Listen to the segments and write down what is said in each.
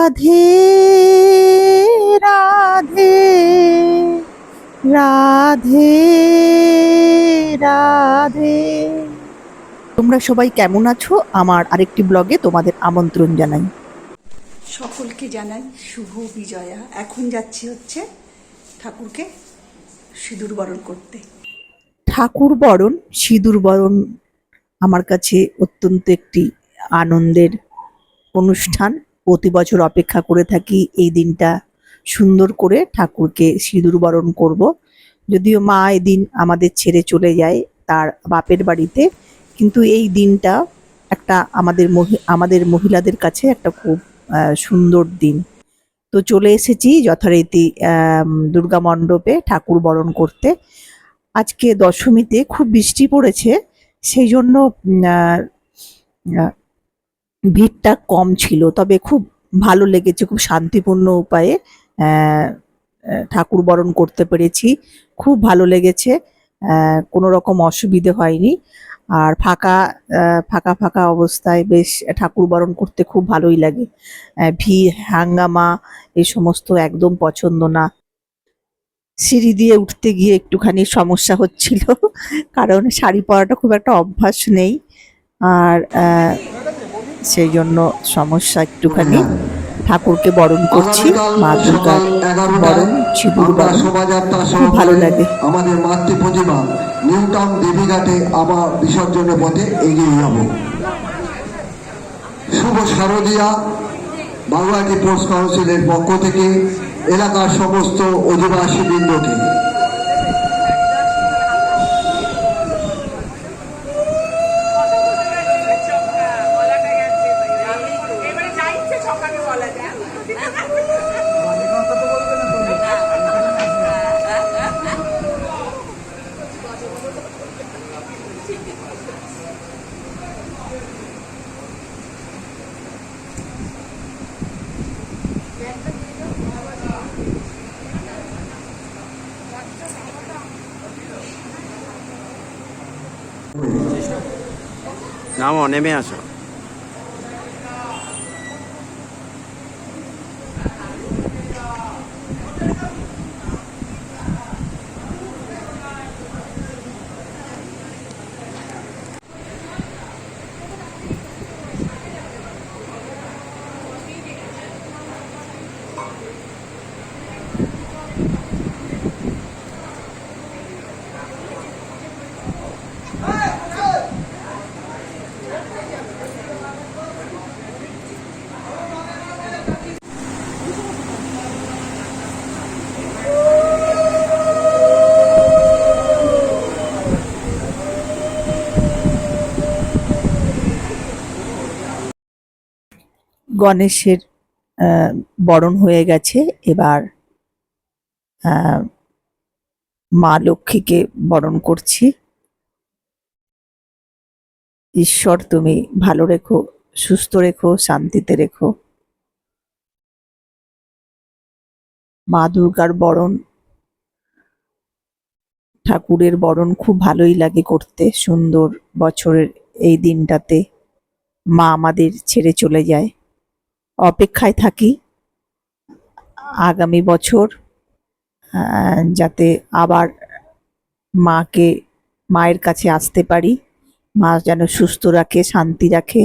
রাধে রাধে রাধে রাধে। তোমরা সবাই কেমন আছো? আমার আরেকটি ব্লগে তোমাদের আমন্ত্রণ জানাই। সকলকে জানাই শুভ বিজয়া। এখন যাচ্ছি হচ্ছে ঠাকুরকে সিঁদুর বরণ করতে। ঠাকুর বরণ সিঁদুর বরণ আমার কাছে অত্যন্ত একটি আনন্দের অনুষ্ঠান। প্রতি বছর অপেক্ষা করে থাকি এই দিনটা সুন্দর করে ঠাকুরকে সিঁদুর বরণ করব। যদিও মা এদিন আমাদের ছেড়ে চলে যায় তার বাপের বাড়িতে, কিন্তু এই দিনটা একটা আমাদের আমাদের মহিলাদের কাছে একটা খুব সুন্দর দিন। তো চলে এসেছি যথারীতি দুর্গা মণ্ডপে ঠাকুর বরণ করতে। আজকে দশমীতে খুব বৃষ্টি পড়েছে, সেই জন্য ভিড়টা কম ছিল, তবে খুব ভালো লেগেছে, খুব শান্তিপূর্ণ উপায়ে ঠাকুর বরণ করতে পেরেছি। খুব ভালো লেগেছে কোনো রকম অসুবিধে হয়নি। আর ফাঁকা ফাঁকা ফাঁকা অবস্থায় বেশ ঠাকুর বরণ করতে খুব ভালোই লাগে। ভিড়, হাঙ্গামা এই সমস্ত একদম পছন্দ না। সিঁড়ি দিয়ে উঠতে গিয়ে একটুখানি সমস্যা হচ্ছিল, কারণ শাড়ি পরাটা খুব একটা অভ্যাস নেই। আর সেই জন্য সমস্যা একটুখানি ঠাকুরকে বরণ করছি মা দুর্গার বরণ বরণ। খুব ভালো লাগে। আমাদের মাতৃ প্রতিমা নিউ টাউন দেবীঘাটে আবার বিসর্জনের পথে এগিয়ে যাব। শুভ শারদিয়া বাগুয়াটি পোস্ট কাউন্সিলের পক্ষ থেকে এলাকার সমস্ত অধিবাসী বৃন্দকে 南往那边走 গণেশের বরণ হয়ে গেছে। এবার মা লক্ষ্মীকে বরণ করছি। ঈশ্বর, তুমি ভালো রেখো, সুস্থ রেখো, শান্তিতে রেখো। মা দুর্গার বরণ, ঠাকুরের বরণ খুব ভালোই লাগে করতে, সুন্দর বছরের এই দিনটাতে। মা আমাদের ছেড়ে চলে যায়। অপেক্ষায় থাকি। আগামী বছর যাতে আবার মাকে, মায়ের কাছে আসতে পারি। মা যেন সুস্থ রাখে, শান্তি রাখে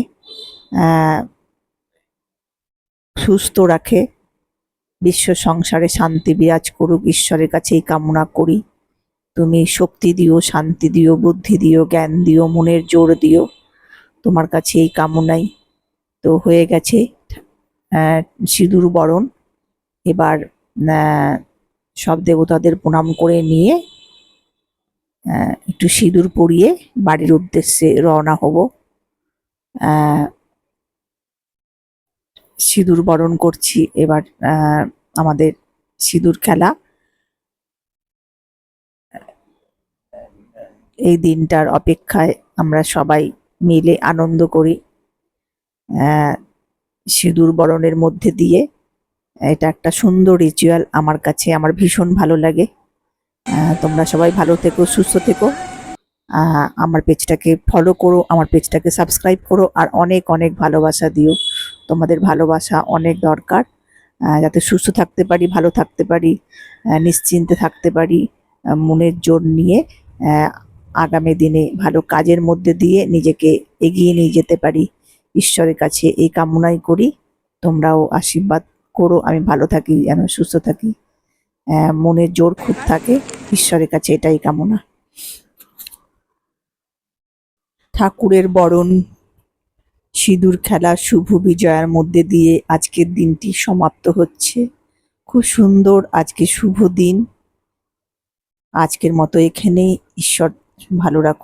সুস্থ রাখে। বিশ্ব সংসারে শান্তি বিরাজ করুক, ঈশ্বরের কাছে এই কামনা করি। তুমি শক্তি দিও, শান্তি দিও, বুদ্ধি দিও, জ্ঞান দিও, মনের জোর দিও। তোমার কাছে এই কামনাই। তো হয়ে গেছে সিঁদুর বরণ। এবার সব দেবতাদের প্রণাম করে নিয়ে একটু সিঁদুর পরিয়ে বাড়ির উদ্দেশ্যে রওনা হব। সিঁদুর বরণ করছি। এবার আমাদের সিঁদুর খেলা। এই দিনটার অপেক্ষায় আমরা সবাই মিলে আনন্দ করি। সিঁদুর বরণের মধ্যে দিয়ে, এটা একটা সুন্দর রিচুয়াল আমার কাছে, আমার ভীষণ ভালো লাগে। তোমরা সবাই ভালো থেকো, সুস্থ থেকো। আমার পেজটাকে ফলো করো, আমার পেজটাকে সাবস্ক্রাইব করো, আর অনেক অনেক ভালোবাসা দিও। তোমাদের ভালোবাসা অনেক দরকার। যাতে সুস্থ থাকতে পারি, ভালো থাকতে পারি নিশ্চিন্তে থাকতে পারি মনের জোর নিয়ে আগামী দিনে ভালো কাজের মধ্যে দিয়ে নিজেকে এগিয়ে নিয়ে যেতে পারি। ঈশ্বরের কাছে এই কামনাই করি। তোমরাও আশীর্বাদ করো, আমি ভালো থাকি, যেন সুস্থ থাকি। মনের জোর খুব থাকে, ঈশ্বরের কাছে এটাই কামনা। ঠাকুরের বরণ, সিঁদুর খেলা, শুভ বিজয়ার মধ্যে দিয়ে আজকের দিনটি সমাপ্ত হচ্ছে। খুব সুন্দর আজকে শুভ দিন। আজকের মতো এখানেই, ঈশ্বর ভালো রাখুন